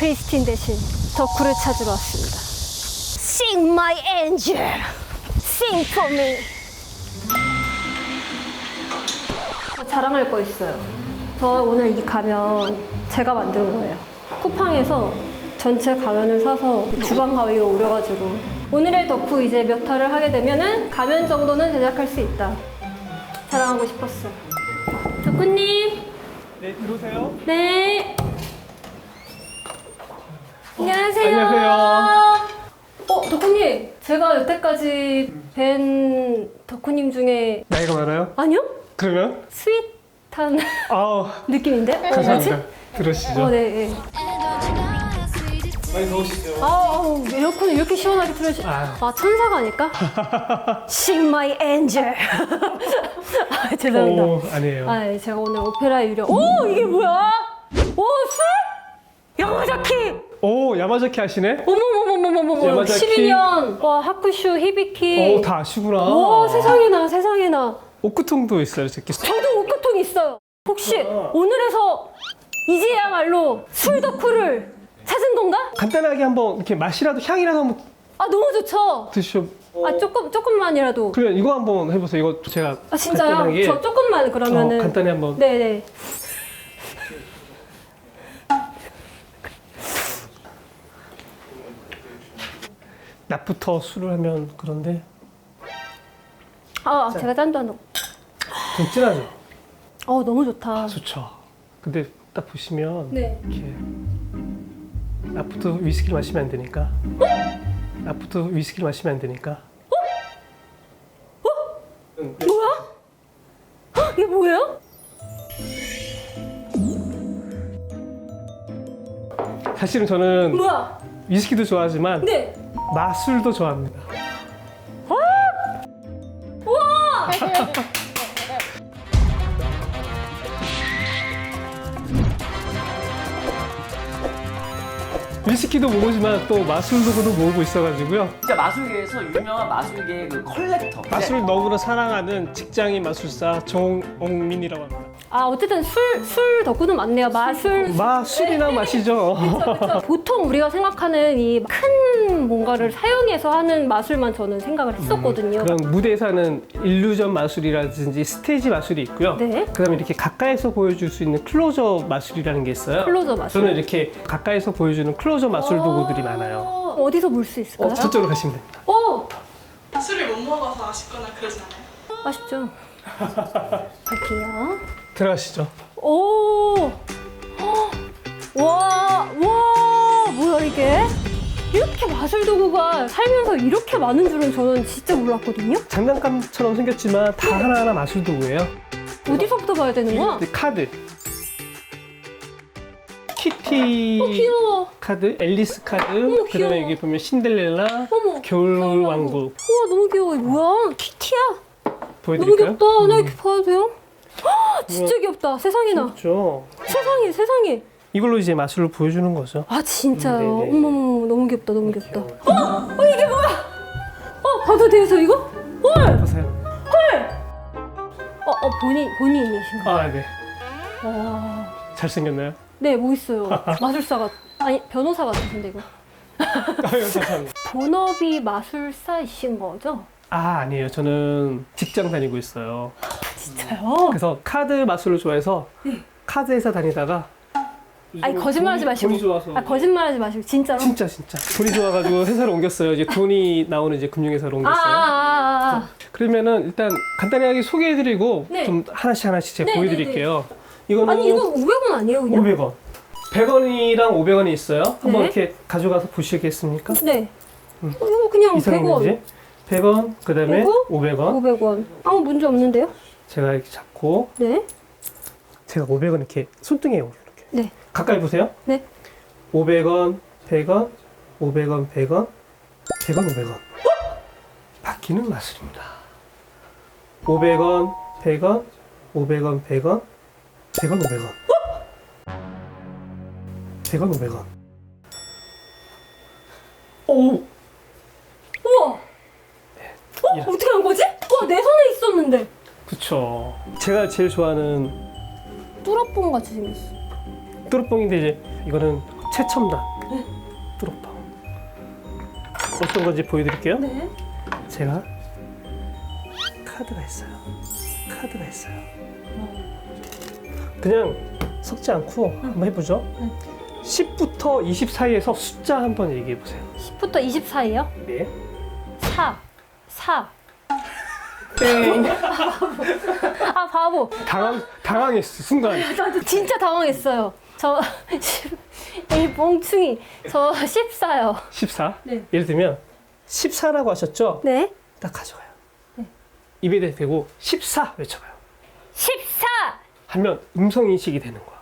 크리스틴 대신 덕후를 찾으러 왔습니다. Sing my angel, sing for me. 자랑할 거 있어요. 저 오늘 이 가면 제가 만든 거예요. 쿠팡에서 전체 가면을 사서 주방 가위로 오려가지고 오늘의 덕후 이제 몇 화를 하게 되면은 가면 정도는 제작할 수 있다. 자랑하고 싶었어. 덕후님, 네, 들어오세요. 네. 안녕하세요. 안녕하세요. 어, 덕후님, 제가 여태까지 뵌 덕후님 중에 나이가 많아요? 아니요? 그러면? 스윗한 아우, 느낌인데? 어, 감사합니다. 들으시죠. 어, 네. 네. 많이 더우시죠? 아, 아우, 에어컨을 이렇게 시원하게 틀어주. 아유. 아, 천사가 아닐까? Sing my angel. 아, 죄송합니다. 오, 아니에요. 아, 예, 제가 오늘 오페라 유령. 오, 이게 뭐야? 오, 술? 야마자키. 오, 야마자키 하시네? 어머머머머머머. 야마자키. 12년. 와, 하쿠슈, 히비키. 오, 다 아시구나. 와, 세상에나, 세상에나. 옷구통도 있어요, 이렇게. 저도 옷가통 있어요. 혹시 오늘에서 이제야말로 술 덕후를 찾은 건가? 간단하게 한번 이렇게 맛이라도 향이라도 한번 아, 너무 좋죠. 드셔. 아, 조금, 조금만이라도. 그러면 이거 한번 해보세요. 이거 제가 아, 진짜요? 간단하게 저 조금만 그러면은. 어, 간단히 한번. 네네. 낮부터 술을 하면 그런데 아, 제가 짠도 안 넣고. 좀 진하죠? 어, 너무 좋다. 좋죠. 근데 딱 보시면 네. 이렇게 낮부터 위스키를 마시면 안 되니까. 낮부터 위스키를 마시면 안 되니까. 뭐야? 헉, 이게 뭐예요? 사실은 저는 뭐야? 위스키도 좋아하지만 네. 마술도 좋아합니다. 우와! 위스키도 모으지만 또 마술도 모으고 있어가지고요. 진짜 마술계에서 유명한 마술계의 그 컬렉터. 마술을 너무나 사랑하는 직장인 마술사 정옥민이라고 합니다. 아, 어쨌든 술, 술 덕후는 많네요. 마술. 마술이나 마시죠. 보통 우리가 생각하는 이 큰 뭔가를 사용해서 하는 마술만 저는 생각을 했었거든요. 그런 무대에서 하는 일루전 마술이라든지 스테이지 마술이 있고요. 네. 그다음에 이렇게 가까이서 보여줄 수 있는 클로저 마술이라는 게 있어요. 클로저 마술. 저는 이렇게 가까이서 보여주는 클로저 마술 도구들이 많아요. 어, 어디서 볼 수 있을까요? 어, 저쪽으로 가시면 됩니다. 어, 술을 못 먹어서 아쉽거나 그러진 않아요? 아쉽죠. 갈게요. 들어가시죠. 오, 헉, 와, 와, 뭐야 이게? 이렇게 마술 도구가 살면서 이렇게 많은 줄은 저는 진짜 몰랐거든요. 장난감처럼 생겼지만 다 하나하나 마술 도구예요. 어디서부터 봐야 되는 거야? 네, 카드. 키티 어, 귀여워. 카드, 앨리스 카드. 그다음에 여기 보면 신데렐라, 어머. 겨울 왕국 우와, 너무 귀여워. 이거 뭐야? 키티야? 너무 보여드릴까요? 귀엽다. 나 이렇게 봐도 돼요? 헉, 진짜 귀엽다. 세상에나. 그렇죠. 세상에, 세상에. 이걸로 이제 마술을 보여주는 거죠. 아, 진짜요? 음, 네네. 어머머머, 너무 귀엽다. 너무 귀엽다. 어, 어, 이게 뭐야? 어, 봐도 저 이거? 헐! 보세요. 어, 어, 본인, 본인이신가요? 아, 네. 와. 잘생겼나요? 네, 뭐 있어요? 마술사가 아니 변호사 같으신데 이거 아유, 감사합니다. 본업이 마술사이신 거죠? 아, 아니에요. 저는 직장 다니고 있어요. 진짜요? 그래서 카드 마술을 좋아해서 카드 회사 다니다가 네. 아니 거짓말하지 마시고 돈이 좋아서 아 거짓말하지 마시고 진짜로? 진짜 진짜 돈이 좋아가지고 회사를 옮겼어요. 이제 돈이 나오는 이제 금융회사로 아, 옮겼어요. 아, 아, 아. 그러면은 일단 간단하게 소개해드리고 네. 좀 하나씩 하나씩 제가 네, 보여드릴게요. 이거는 아니 이거 500원 아니에요 그냥? 500원. 100원이랑 500원이 있어요. 한번 네. 이렇게 가져가서 보시겠습니까? 네 어, 이거 그냥 이상한 지 100원 100원, 그 다음에 그리고 500원. 500원 아무 문제 없는데요? 제가 이렇게 잡고 네 제가 500원 이렇게 손등에 이렇게 네. 가까이 보세요. 네. 500원, 100원, 500원, 100원, 100원, 500원. 바뀌는 마술입니다. 500원, 100원, 500원, 100원, 100원, 500원. 100원, 500원. 오! 우와 어? 예. 어떻게 한 거지? 와내 손에 있었는데 그쵸. 제가 제일 좋아하는 뚜러뽕 같이 생겼어 뚜루뽕인데 이제 이거는 최첨단 뚜록방. 어떤 건지 보여드릴게요. 네. 제가 카드가 있어요. 카드가 있어요. 그냥 섞지 않고 한번 해보죠. 10부터 20 사이에서 숫자 한번 얘기해 보세요. 10부터 20 사이요? 네. 4. 4. 땡. 아, 바보. 당황 당황했어 순간. 나도 진짜 당황했어요. 저, 이 멍충이. 저 14요. 14. 네. 예를 들면 14라고 하셨죠? 네. 딱 가져가요. 입에 대고 14 외쳐봐요. 14! 하면 음성 인식이 되는 거야.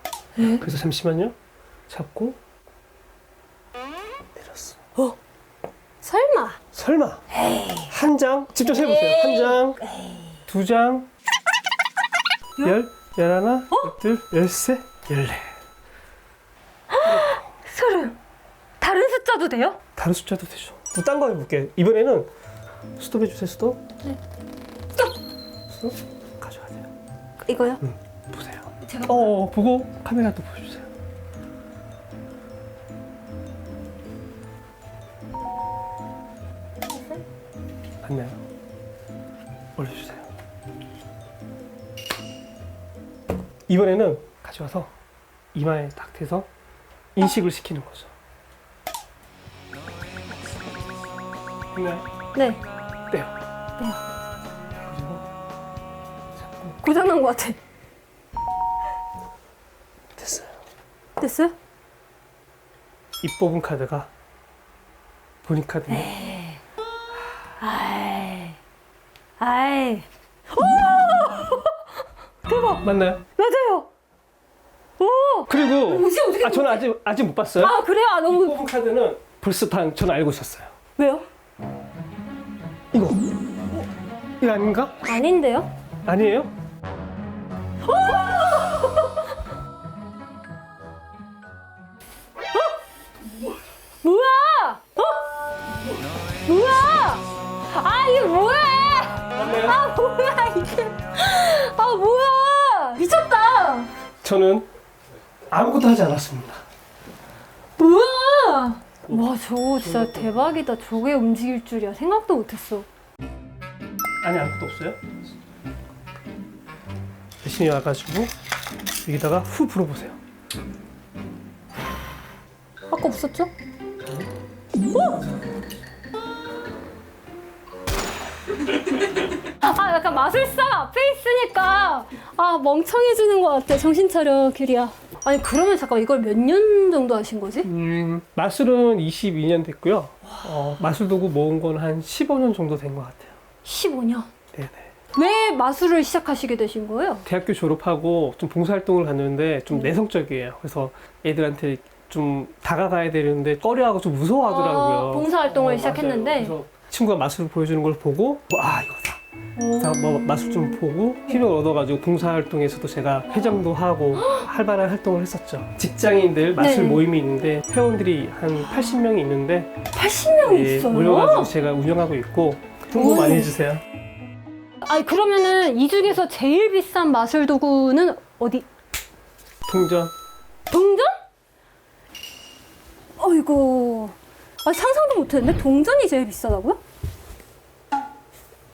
그래서 잠시만요. 잡고 내렸어. 설마. 설마 한 장 직접 세보세요. 한 장, 두 장, 열, 열하나, 열둘, 열세, 열네. 소름. 다른 숫자도 돼요? 다른 숫자도 되죠. 또 딴 거 해볼게. 이번에는 스톱 해주세요. 스톱. 스톱! 스톱. 가져가야 돼요. 이거요? 보세요. 제가 어, 보고 카메라 또 보여주세요. 맞나요? 올려주세요. 이번에는 가져와서 이마에 딱 대서 인식을 시키는 거죠. 됐나요? 네. 떼요. 그리고 잡고 고장난 것 같아. 됐어요. 됐어요? 입 뽑은 카드가 본인 카드예요. 아이. 아이. 맞나요? 맞아요. 오! 그리고 뭐지? 어떻게 아 저는 아직 아직 못 봤어요. 아, 그래요? 아, 너무. 뽑은 카드는 벌써 다 저는 알고 있었어요. 왜요? 이거 이거 아닌가? 아닌데요? 아니에요? 뭐야? 어? 뭐야? 아, 이게 뭐야? 아, 뭐야, 이게. 아, 뭐야? 미쳤다. 저는 아무것도 하지 않았습니다. 뭐야? 와, 저거 진짜 대박이다. 저게 움직일 줄이야. 생각도 못했어. 아니 아무것도 없어요. 열심히 와가지고 여기다가 후 불어보세요. 아까 없었죠? 아, 약간 마술사 앞에 있으니까 아 멍청해지는 것 같아. 정신 차려, 규리야. 아니 그러면 잠깐 이걸 몇 년 정도 하신 거지? 음, 마술은 22년 됐고요. 어, 마술 도구 모은 건 한 15년 정도 된 것 같아요. 15년. 네네. 왜 마술을 시작하시게 되신 거예요? 대학교 졸업하고 좀 봉사활동을 갔는데 좀 내성적이에요. 그래서 애들한테 좀 다가가야 되는데 꺼려하고 좀 무서워하더라고요. 아, 봉사활동을 어, 시작했는데? 맞아요. 그래서 친구가 마술을 보여주는 걸 보고 뭐, 아 이거 다. 자, 뭐 마술 좀 보고 힘을 얻어가지고 봉사활동에서도 제가 회장도 하고 활발한 활동을 했었죠. 직장인들 마술 네. 모임이 있는데 회원들이 한 80명이 있는데 80명이 예, 있어요. 모여가지고 제가 운영하고 있고 홍보 오. 많이 해주세요. 아니 그러면은 이 중에서 제일 비싼 마술 도구는 어디? 동전 동전? 어이구. 아, 상상도 못했는데 동전이 제일 비싸다고요?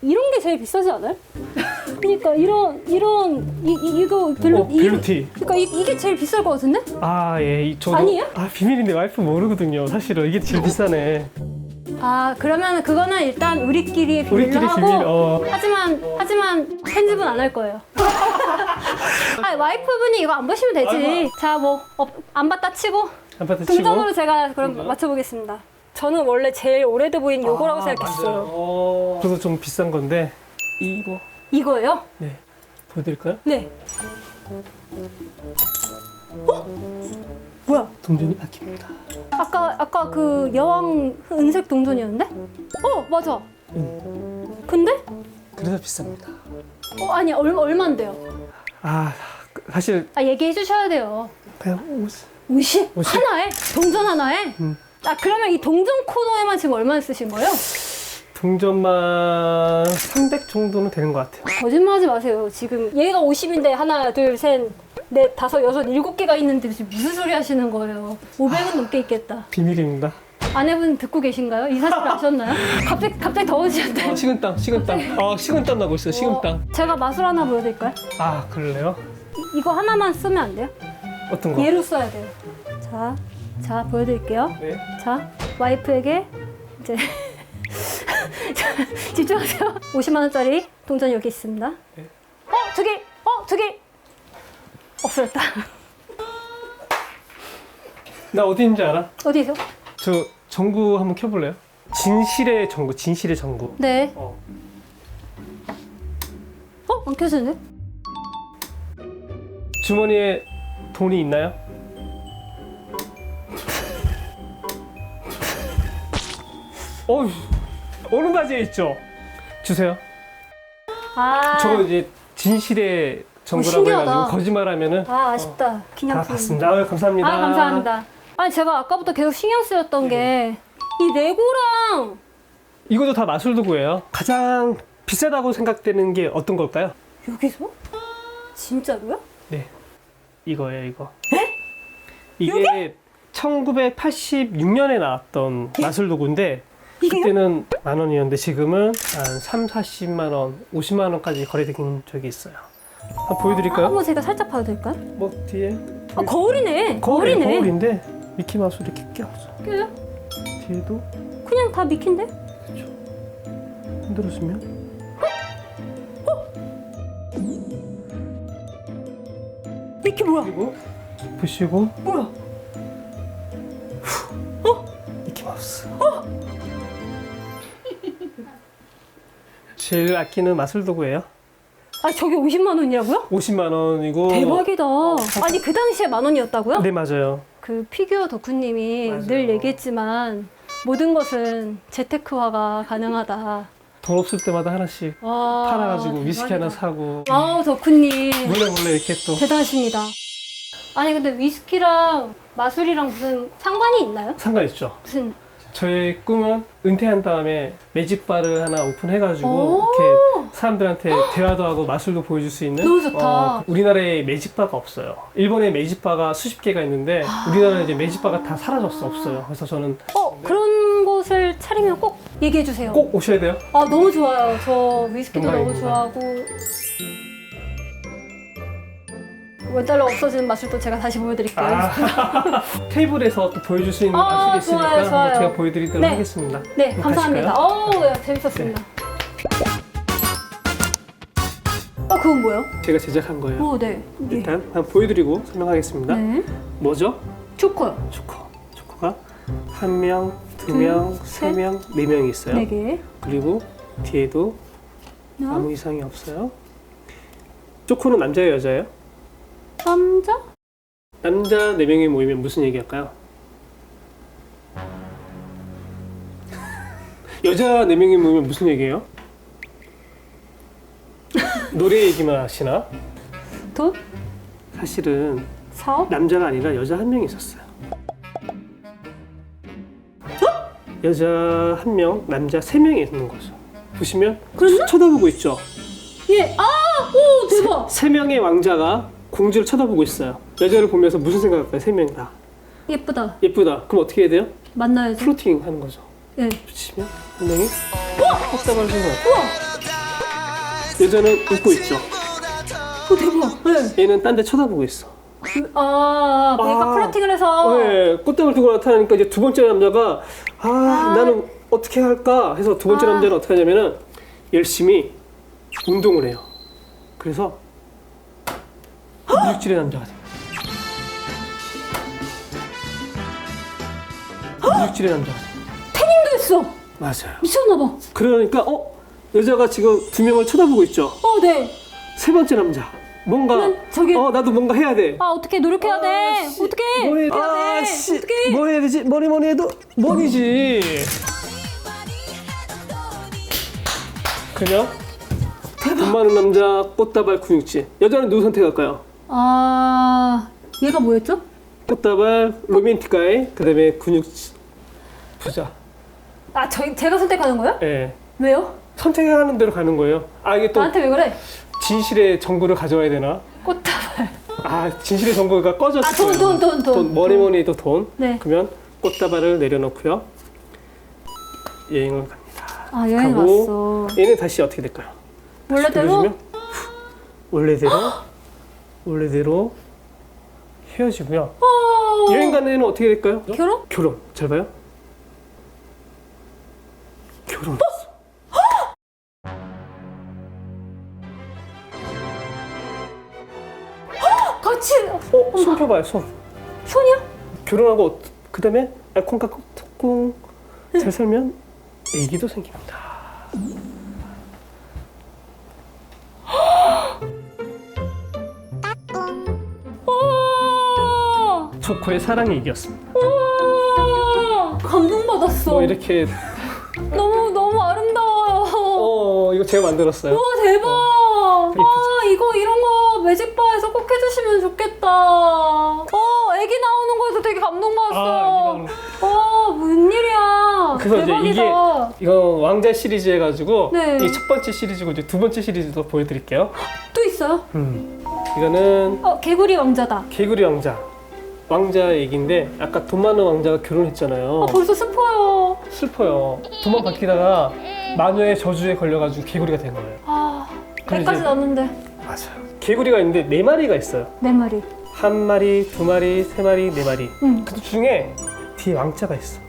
이런 게 제일 비싸지 않아요? 그러니까 이런 이런 이, 이 이거 별로 어, 벨루티. 그러니까 이, 이게 제일 비쌀 것 같은데? 아 예, 이- 저도 아니에요? 아 비밀인데 와이프 모르거든요. 사실은 이게 제일 비싸네. 아 그러면 그거는 일단 우리끼리 비밀로 우리끼리 하고 비밀. 어. 하지만 하지만 편집은 안 할 거예요. 아 와이프분이 이거 안 보시면 되지. 자 뭐 안 봤다 치고 아파트 치고. 동전으로 제가 그럼 맞춰보겠습니다. 저는 원래 제일 오래돼 보이는 요거라고 생각했어요. 어. 그래도 좀 비싼 건데 이거 이거예요? 네 보여드릴까요? 네. 어? 뭐야? 동전이 바뀝니다. 아까 아까 그 여왕 은색 동전이었는데? 어 맞아. 근데? 그래서 비쌉니다. 어 아니 얼마 얼마인데요? 아 사실 아 얘기해 주셔야 돼요. 그냥 옷 50? 오십? 하나에? 동전 하나에? 음. 아 그러면 이 동전 코너에만 지금 얼마나 쓰신 거예요? 동전만 300 정도는 되는 것 같아요. 거짓말하지 마세요. 지금 얘가 50인데 하나, 둘, 셋, 넷, 다섯, 여섯, 일곱 개가 있는데 지금 무슨 소리 하시는 거예요? 500은 넘게 있겠다. 비밀입니다. 아내분 듣고 계신가요? 이 사실 아셨나요? 갑자기 갑자기 더워지셨대요. 어, 식은땀, 식은땀. 어, 식은땀 나고 있어요, 식은땀. 어, 제가 마술 하나 보여드릴까요? 아, 그럴래요? 이- 이거 하나만 쓰면 안 돼요? 어떤 거? 얘로 써야 돼요. 자, 자 보여드릴게요. 네. 자, 와이프에게 이제 자, 집중하세요. 50만 원짜리 동전 여기 있습니다. 네. 어, 두 개, 어, 두 개. 없어졌다. 나 어디 있는지 알아? 어디서? 저 전구 한번 켜볼래요? 진실의 전구, 진실의 전구. 네. 어. 어, 안 켜지는데? 주머니에 돈이 있나요? 어휴, 어느 바지에 있죠? 주세요. 아, 저거 이제 진실의 전구라고 신기하다. 해가지고 거짓말하면은 아 아쉽다. 다 기념품. 봤습니다. 아유, 감사합니다. 아 감사합니다. 아니 제가 아까부터 계속 신경 쓰였던 게 이 레고랑 이것도 다 마술 도구예요. 가장 비싸다고 생각되는 게 어떤 걸까요? 여기서? 진짜로요? 네, 이거예요, 이거. 이게 1986년에 나왔던 마술 도구인데? 그때는 만 원이었는데 지금은 한 3, 40만 원, 50만 원까지 거래된 적이 있어요. 한번 보여드릴까요? 한번 제가 살짝 봐도 될까요? 뭐 뒤에 아 거울이네. 거울이 거울이네. 거울인데 미키 마우스 이렇게 껴서 껴요? 뒤에도 그냥 다 미킨데? 그렇죠. 흔들어주면 미키 뭐야? 그리고 보시고 뭐야? 제일 아끼는 마술 도구예요. 아 저게 50만 원이라고요? 50만 원이고 대박이다. 아니 그 당시에 만 원이었다고요? 네 맞아요. 그 피규어 덕후님이 맞아요. 늘 얘기했지만 모든 것은 재테크화가 가능하다. 돈 없을 때마다 하나씩 와, 팔아가지고 위스키 하나 대박이다. 사고 아우 덕후님 몰래 몰래 이렇게 또 대단하십니다. 아니 근데 위스키랑 마술이랑 무슨 상관이 있나요? 상관 있죠. 무슨 저의 꿈은 은퇴한 다음에 매직바를 하나 오픈해가지고 오. 이렇게 사람들한테 대화도 하고 마술도 보여줄 수 있는 너무 좋다. 어, 우리나라에 매직바가 없어요. 일본에 매직바가 수십 개가 있는데 아. 우리나라에 이제 매직바가 다 사라졌어 없어요. 그래서 저는 어 그런 곳을 차리면 꼭 얘기해 주세요. 꼭 오셔야 돼요. 아 너무 좋아요. 저 위스키도 너무 영광입니다. 좋아하고 원달러 없어지는 마술도 제가 다시 보여드릴게요. 아, 테이블에서 또 보여줄 수 있는 아, 마술이 있으니까 좋아요, 좋아요. 한번 제가 보여드리도록 네. 하겠습니다. 네 감사합니다. 가실까요? 어우 야, 재밌었습니다. 어 그건 뭐예요? 제가 제작한 거예요. 오 네. 네. 일단 한번 보여드리고 설명하겠습니다. 네. 뭐죠? 초코요. 초코. 초코가 한 명, 두 명, 세 셋. 명, 네 명이 있어요. 네 개. 그리고 뒤에도 하나, 아무 이상이 없어요. 초코는 남자예요, 여자예요? 남자? 남자 네 명이 모이면 무슨 얘기 할까요? 여자 네 명이 모이면 무슨 얘기해요? 노래 얘기만 하시나? 돈? 사실은 사업? 남자가 아니라 여자 한 명이 있었어요. 여자 한 명, 남자 세 명이 있는 거죠. 보시면 그랬나? 쳐다보고 있죠. 예. 아! 오 대박. 세 명의 왕자가 공주를 쳐다보고 있어요. 여자를 보면서 무슨 생각할까요? 세 명 다. 예쁘다. 예쁘다. 그럼 어떻게 해야 돼요? 만나야지. 플로팅 하는 거죠. 예. 붙이면 한 명이 헛다발 생각. 우와. 여자는 웃고 있죠. 오 대박. 예. 얘는 딴 데 쳐다보고 있어. 아, 얘가 아. 플러팅을 해서 어, 예. 꽃다발 들고 나타나니까 이제 두 번째 남자가 아, 나는 어떻게 할까 해서 두 번째 아. 남자는 어떻게 하냐면은 열심히 운동을 해요. 그래서 근육질의 남자가 돼요. 근육질의 남자가 돼요. 태닝도 했어. 맞아요. 미쳤나 봐. 그러니까 어 여자가 지금 두 명을 쳐다보고 있죠. 어, 네. 세 번째 남자 뭔가 난 저기- 어 나도 뭔가 해야 돼. 아, 어떻게 노력해야 돼? 아, 씨. 어떻게? 뭐 해, 해야 아, 돼? 씨. 어떻게? 뭐 해야 되지? 뭐니 뭐니 해도 머리지. 그냥 돈 많은 남자 꽃다발 근육질. 여자는 누구 선택할까요? 아, 얘가 뭐였죠? 꽃다발 로맨틱가의 그다음에 근육 부자. 아, 저 제가 선택하는 거예요? 예. 왜요? 선택하는 대로 가는 거예요. 아 이게 또 나한테 왜 그래? 진실의 정보를 가져와야 되나? 꽃다발. 아 진실의 정보가 꺼졌어요. 아, 돈, 돈, 돈, 돈. 뭐니 뭐니 해도 돈. 네. 그러면 꽃다발을 내려놓고요. 여행을 갑니다. 아 여행 가고 왔어. 얘는 다시 어떻게 될까요? 다시 원래대로 돌려주면 원래대로 원래대로 헤어지고요. 어... 여행 가는 애는 어떻게 될까요? 결혼? 결혼. 잘 봐요. 결혼. 같이 어, 손 펴봐요, 손. 손이요? 결혼하고 그 다음에 알콩달콩 잘 살면 애기도 생깁니다. 오! 조코의 사랑이 이겼습니다. 오! 감동받았어. 뭐 이렇게 너무 너무 아름다워요. 어 이거 제가 만들었어요. 와 대박! 아 이쁘죠? 이거 이런 거 매직바에서 꼭 해주시면 좋겠다. 어 애기 나오는 거에서 되게 아, 감동받았어. 애기 어 웬일이야. 그래서 이제 대박이다. 이게 이거 왕자 시리즈 해가지고 네. 이 첫 번째 시리즈고 이제 두 번째 시리즈도 보여드릴게요. 또 있어요? 음. 이거는 어 개구리 왕자다. 개구리 왕자. 왕자 얘기인데 아까 돈 많은 왕자가 결혼했잖아요. 아 벌써 슬퍼요. 슬퍼요. 밝히다가 마녀의 저주에 걸려가지고 개구리가 된 거예요. 아 그럼 배까지 이제- 났는데 맞아요. 개구리가 있는데 네 마리가 있어요. 내 말이. 한 마리, 두 마리, 세 마리, 네 마리. 응. 그 중에 뒤에 왕자가 있어.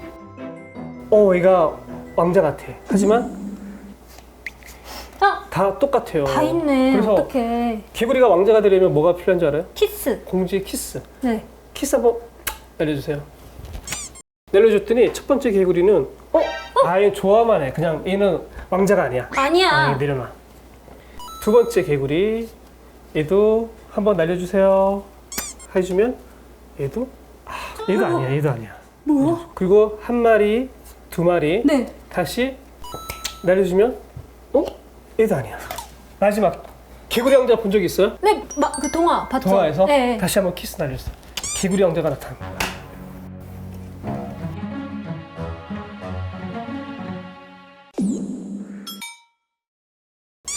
어, 얘가 왕자 같아. 하지만 아, 다 똑같아요. 다 있네. 그래서 어떡해. 개구리가 왕자가 되려면 뭐가 필요한 줄 알아요? 키스. 공주의 키스. 네. 키스 한번 날려주세요. 날려줬더니 첫 번째 개구리는 어? 아, 얘는 좋아만 해. 그냥 얘는 왕자가 아니야. 아니야. 아, 얘 내려놔. 두 번째 개구리 얘도 한번 날려주세요. 해주면 얘도 아, 얘도 아니야. 얘도 아니야. 뭐야? 그리고 한 마리, 두 마리 네. 다시 날려주면 어? 얘도 아니야. 마지막 개구리 왕자 본 적 있어요? 네, 마, 그 동화 봤죠? 동화에서 네. 다시 한번 키스 날렸어. 왕자가 나타난 거야.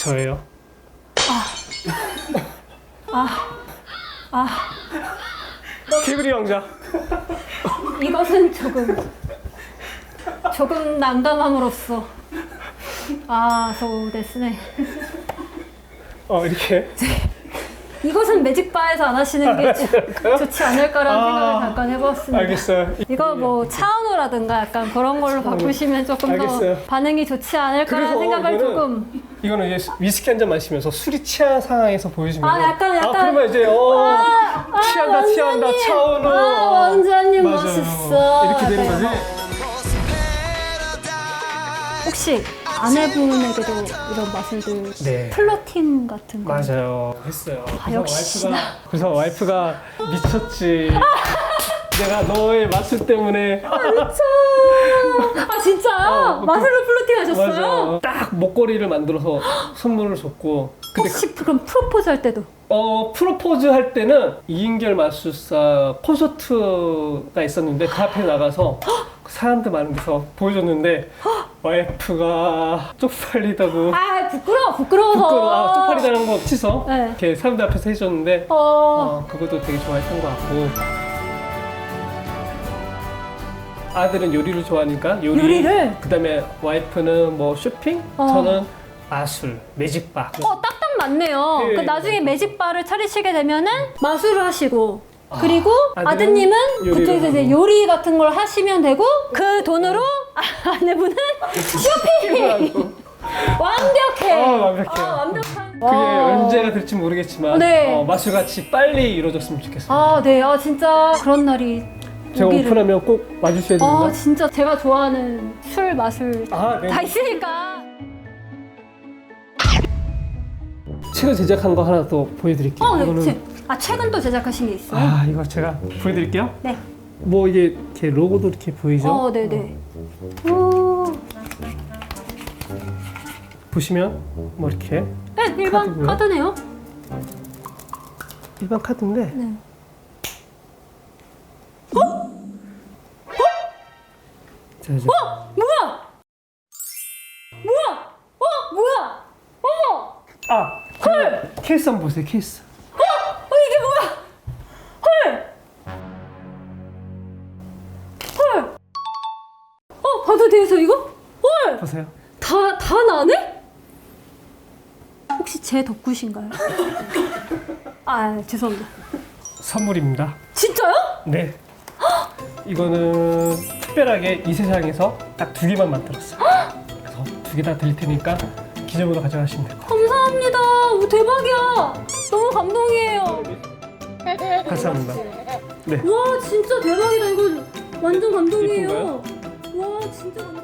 저예요. 아, 개구리 왕자. 이것은 조금 조금 난감함으로써 아, 소 데스네. 어 이렇게 이것은 매직바에서 안 하시는 게 좋지 않을까라는 아, 생각을 잠깐 해봤습니다. 알겠어요. 이거 뭐 차은우라든가 약간 그런 걸로 바꾸시면 조금 알겠어요. 더 반응이 좋지 않을까라는 생각을 이거는 조금 이거는 이제 위스키 한 잔 마시면서 술이 취한 상황에서 보여주면 아, 약간, 약간. 그러면 이제 어 아, 취한다 취한다 왕자님. 차은우 아, 왕자님 맞아요. 멋있어. 이렇게 되는 네. 거지 혹시 아내분에게도 이런 마술들 네. 플러팅 같은 거. 맞아요. 했어요. 그래서 역시나. 와이프가 그래서 와이프가 미쳤지. 내가 너의 마술 때문에. 아 진짜요? 어, 그- 마술로 플러팅 하셨어요? 맞아 딱 목걸이를 만들어서 선물을 줬고 혹시 그럼 프로포즈 할 때도? 어 프로포즈 할 때는 이인결 마술사 콘서트가 있었는데 그 앞에 나가서 사람들 많은 데서 보여줬는데 와이프가 쪽팔리다고. 아 부끄러워 부끄러워서. 부끄러워. 아, 쪽팔리다는 거 치서 네. 이렇게 사람들 앞에서 해줬는데 어, 어, 그것도 되게 좋아했던 것 같고. 아들은 요리를 좋아하니까 요리. 요리를? 그다음에 와이프는 뭐 쇼핑? 어. 저는 마술 매직바 어딱 딱 맞네요. 예, 그 예. 나중에 매직바를 차리시게 되면은 마술을 하시고 그리고 아들은 아드님은 요리를 그쪽에서 이제. 요리 같은 걸 하시면 되고 그 돈으로 아내분은 쇼핑 완벽해. 어, 완벽해요. 아, 완벽한. 그게 와. 언제가 될지 모르겠지만 네. 어, 마술같이 빨리 이루어졌으면 좋겠어요 아, 네. 아, 진짜 그런 날이 제가 오기를. 오픈하면 꼭 와주셔야 됩니다 아, 진짜 제가 좋아하는 술, 마술 아, 네. 다 있으니까. 책을 제작한 거 하나 더 보여드릴게요 어, 네. 이거는- 책. 아, 책은 또 제작하신 게 있어요? 아 이거 제가 보여드릴게요 네. 뭐 이게 이렇게 로고도 이렇게 보이죠 어, 네, 네. 오. 보시면 뭐 이렇게 네, 일반 카드고요. 카드네요. 일반 카드인데 네. 자, 이제 뭐야? 뭐야? 어 뭐야? 어머! 아, 헐! 케이스 한번 보세요, 케이스. 어 이게 뭐야? 헐! 헐! 어 봐도 저 이거? 헐! 보세요. 다, 다 나네? 혹시 제 덕구신가요? 아, 죄송합니다. 선물입니다. 진짜요? 네. 이거는 특별하게 이 세상에서 딱 두 개만 만들었어요. 그래서 두 개 다 드릴 테니까 기념으로 가져가시면 될 거예요. 감사합니다. 오, 대박이야. 너무 감동이에요. 감사합니다. 네. 와, 진짜 대박이다. 이거 완전 감동이에요. 와, 진짜 감동.